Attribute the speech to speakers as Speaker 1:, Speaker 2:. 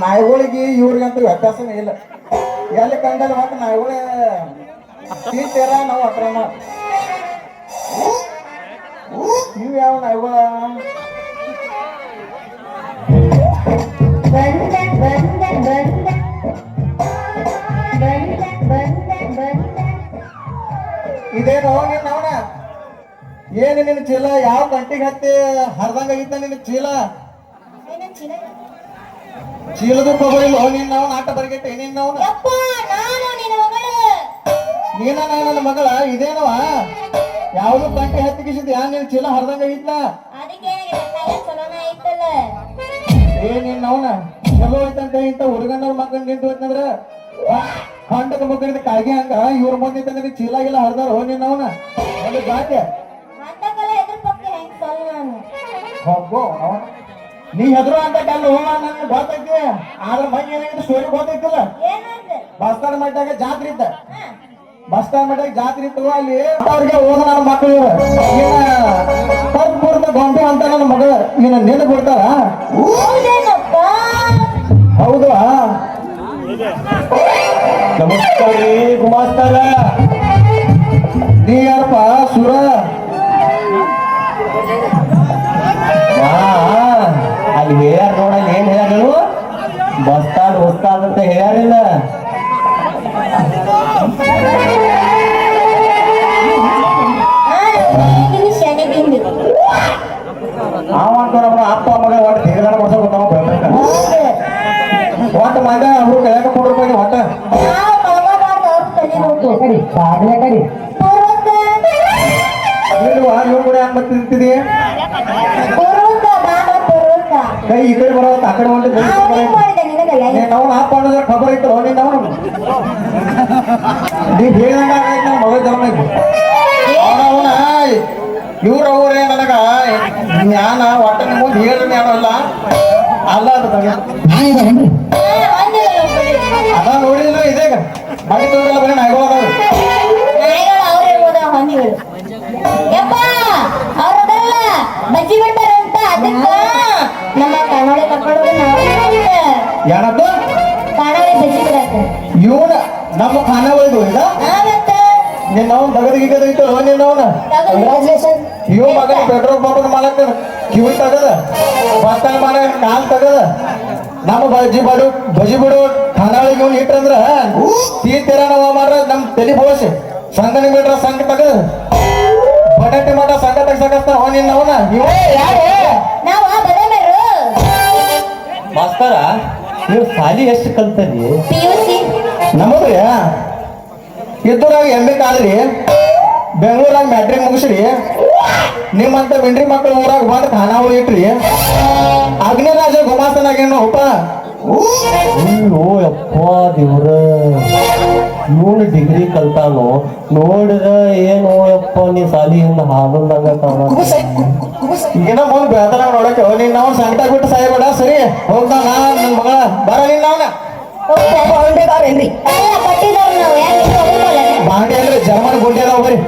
Speaker 1: ನಾಯಿಗಳಿಗೆ ಇವ್ರಿಗಂತೂ ವ್ಯತ್ಯಾಸನೇ ಇಲ್ಲ. ಎಲ್ಲಿ ಕಂಡಲ್ಲ ಮತ್ತೆ ನಾಯಿಗಳೇ ತಿಂತೀರ ನಾವು ಹತ್ರ ನೀವ್ ಯಾವ ನಾಯಿಗಳ? ಇದೇನೋ ನೀನ್ ಅವನ ಏನು ನಿನ್ನ ಚೀಲ? ಯಾವ ಗಂಟಿಗೆ ಹತ್ತಿ ಹರಿದಂಗ ಆಗಿತ್ತ ನಿನ್ನ ಚೀಲ ಚೀಲದ ನಾಟ ನಿನ್ನ ಅವನ ಆಟ ಬರಗೆಟ್ಟೆ
Speaker 2: ನಾನು ನಿನ್ನ ಮಗಳು.
Speaker 1: ನೀನ ನನ್ನ ಮಗಳ ಇದೇನವ ಯಾವ್ದು ಗಂಟೆ ಹತ್ತಿಗಿಸಿದ್ ಯಾ ನೀನ್ ಚೀಲ ಹರ್ದಂಗ ಐತ್ಲ?
Speaker 2: ಅದಕ್ಕೆ ನಾವ್ನ
Speaker 1: ಏ ಚಲೋ ಐತಂತ ಇಂತ ಹುಡುಗನವ್ರ ಮಕ್ಕಳ ನಿಂತು ಹೋಯ್ತಂದ್ರ? ಹಂಡದ ಮಕ್ಕಳಿಂದ ಕಾಗಿ ಹಂಗ ಇವ್ರ ಮುಂದೆ ನಿನ್ನ ಚೀಲ ಇಲ್ಲ ಹರ್ದಾರ ಹೋ ನೀನ್ ನಾವ್ನ ಒಂದು
Speaker 2: ಜಾತಿ ಹಬ್ಬ ಹೋಗೋ
Speaker 1: ಅವನ. ನೀ ಹೆದ್ರು ಅಂತ ಕಲ್ಲು ಹೋಗ ನನಗೆ ಗೊತ್ತೈತಿ. ಆದ್ರ ಮಂದಿ ಏನಾಗಿದೆ ಸ್ಟೋರಿ ಗೊತ್ತೈತಿಲ್ಲ.
Speaker 2: ಬಸ್
Speaker 1: ಸ್ಟ್ಯಾಂಡ್ ಮಟ್ಟಾಗ ಜಾತ್ರೆ ಇತ್ತ
Speaker 2: ಬಸ್
Speaker 1: ಸ್ಟ್ಯಾಂಡ್ ಮಟ್ಟಾಗ ಜಾತ್ರೆ ಇತ್ತು ಅಲ್ಲಿ ಅವ್ರಿಗೆ ಹೋದ ನನ್ನ ಮಕ್ಕಳು ಪರ್ಕ್ ಮುರ್ದ ಗೊಂಬೆ ಅಂತ ನನ್ನ ಮಗ ಇನ್ನ ನೆನೆ ಬಿಡ್ತಾರ ಹೌದು? ನಮಸ್ಕಾರ ನೀ ಯಾರಪ್ಪ? ಸುರ?
Speaker 3: ನೋಡಲ್ಲಿ ಏನ್ ಹೇಳ್ಯಾರು ಬಸ್ತಾದ್ ಹೊಸ್ತಾದ್ ಅಂತ ಹೇಳ್ಯಾರಿಲ್ಲ
Speaker 2: ಹಾ ಈಗಿನ ಶನಿಗಿಂಡಿ
Speaker 1: ಅವ ಅಂತಾರಪ್ಪ ಅಪ್ಪ ಮಗ ಒಟ್ಟು ತೆಗೆದಾರ ಮಾಡ್ಸೋ ಗೊತ್ತಾವ ಒಟ್ಟು ಮಗ ಅವ್ರು ಕೈಯಾಗ ಕೊಡ್ರ ಬಗ್ಗೆ ಒಟ್ಟ.
Speaker 2: ನಾವು ನೋವು
Speaker 3: ಕಡಿ ಬಾಗ್ಲೆ
Speaker 1: ಇವ್ರು ಹೆಂಗ್
Speaker 2: ಪೂರ್ವಕ
Speaker 1: ಕೈ ಈ ಕಡೆ ಬರೋ ಆ ಕಡೆ
Speaker 2: ನಾವು ಆಪ್
Speaker 1: ನೀನ್ ಅವ್ನ ಅಪ್ಪ ಅನ್ನೋದ್ರ ಖಬರ್ ಇತ್ತು ನೀನ್ ಅವನು. ನೀವ್ ಹೇಳಿದಂಗ ಆಗೈತೆ ನಮ್ಮ ಮಗ ಜನ್ಮ ಐತಿ ಅವನ ಅವನ ಇವ್ರ ಅವ್ರೇ ನನಗ. ಜ್ಞಾನ ಒಟ್ಟ ನಿಮ್ ಮುಂದೆ ಹೇಳಿ ಜ್ಞಾನ ಅಲ್ಲ ಅಲ್ಲ ಅದು ಅದ ನೋಡಿದಿಲ್ಲ ಇದೇಗ. ಮನೆ ತೋರಿಲ್ಲ ಬರೀ ನಾಯಿಗಳು ಅದಾವ. ಏನದ್ದು
Speaker 2: ಕನ್ನಡ ಬಜ್ಜಿ
Speaker 1: ಇವನ ನಮ್ಮ ಖಾನಾವಳಿದು ಇದ ನಿನ್ನ ಅವ್ನ ದಗದ ಗಿಗದ ಇತ್ತು ನಿನ್ನ ಅವನ?
Speaker 2: ಕಂಗ್ರಾಚುಲೇಷನ್
Speaker 1: ಇವ್ ಮಗನ ಪೆಟ್ರೋಲ್ ಪಂಪ್ ಮಾಡಕ್ ಕಿವಿ ತಗದ ಬಸ್ತಾನ ಮಾಡ ಕಾಲ್ ತಗದ. ನಮ್ಮ ಬಜಿ ಬಡು ಬಜಿ ಬಿಡು ಖಾನಾವಳಿಗೆ ಇವ್ನು ಇಟ್ರಂದ್ರ ತೀ ತೀರ ನಾವ ಮಾರ ನಮ್ ತಲಿ ಬೋಸಿ ಸಂಘನಿ ಬಿಟ್ರ ಸಂಘ ತಗದ. ಬಟಾಟೆ ಮಾಡ ಸಂಘ ತೆಗ್ಸಕತ್ತ ಅವ ನಿನ್ನ ಅವನ? ಇವ? ಯಾರು?
Speaker 3: ಮಾಸ್ತರ? ನೀವು ಸಾಲಿ ಎಷ್ಟು ಕಲ್ತೀ
Speaker 2: ಪಿ
Speaker 1: ಇದ್ದೂರಾಗ ಎಂ ಬಿ ಕಾದ್ರಿ ಬೆಂಗಳೂರಾಗ ಮ್ಯಾಟ್ರಿಕ್ ಮುಗಿಸ್ರಿ. ನಿಮ್ಮಂತ ಮಿಂಡ್ರಿ ಮಕ್ಕಳು ಊರಾಗ ಬಂದು ಖಾನಾವಳಿ ಇಟ್ರಿ. ಅಗ್ನಿರಾಜ ಗುಮಾಸ್ತನಾಗೇನು ಒಪ್ಪ
Speaker 3: ಅಯ್ಯೋ ಯಪ್ಪ ದೇವ್ರ. ಇವನು ಡಿಗ್ರಿ ಕಲ್ತಾನೋ? ನೋಡಿದ ಏನು ಅಪ್ಪ ನೀ ಸಾಲಿಯಿಂದ ಹಾಲಂದಂಗ ಕಾಣ
Speaker 1: ಈಗ ಮುಂದೆ ಬೆಳತನ ನೋಡಕ್ಕೆ ನೀನ್ ನಾವು ಸಂಕಟ ಬಿಟ್ಟು ಸಾಯಬೇಡ ಸರಿ ಹೋಗ್ದ ನಾ ನನ್ನ ಮಗಳ ಬರ ನಿನ್ನ ಅವನ ಬಾಂಡೆ ಅಂದ್ರೆ ಜರ್ಮನ್ ಗುಂಡಿ ಅದಾವ ಬರ್ರಿ